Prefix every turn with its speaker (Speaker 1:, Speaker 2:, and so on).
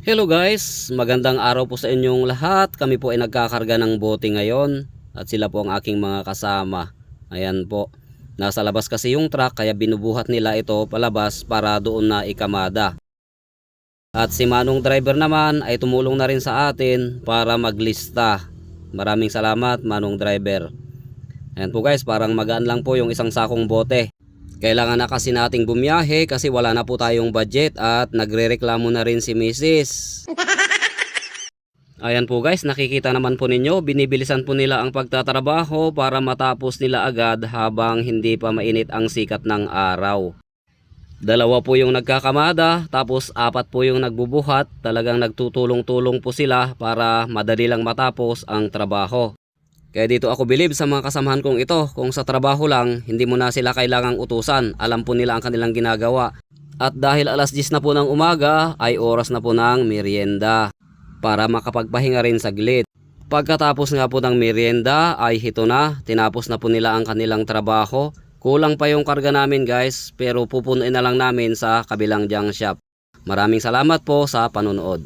Speaker 1: Hello guys, magandang araw po sa inyong lahat. Kami po ay nagkakarga ng bote ngayon at sila po ang aking mga kasama. Ayan po. Nasa labas kasi yung truck kaya binubuhat nila ito palabas para doon na ikamada. At si Manong driver naman ay tumulong na rin sa atin para maglista. Maraming salamat Manong driver. Ayan po guys, parang magaan lang po yung isang sakong bote. Kailangan na kasi nating bumiyahe kasi wala na po tayong budget at nagrereklamo na rin si Mrs. Ayan po guys, nakikita naman po ninyo, binibilisan po nila ang pagtatrabaho para matapos nila agad habang hindi pa mainit ang sikat ng araw. Dalawa po yung nagkakamada, tapos apat po yung nagbubuhat. Talagang nagtutulong-tulong po sila para madali lang matapos ang trabaho. Kaya dito ako bilib sa mga kasamahan kong ito. Kung sa trabaho lang, hindi mo na sila kailangang utusan. Alam po nila ang kanilang ginagawa. At dahil alas 10 na po ng umaga, ay oras na po ng merienda. Para makapagpahinga rin saglit. Pagkatapos nga po ng merienda ay hito na, tinapos na po nila ang kanilang trabaho. Kulang pa yung karga namin guys, pero pupunuin na lang namin sa kabilang junk shop. Maraming salamat po sa panonood.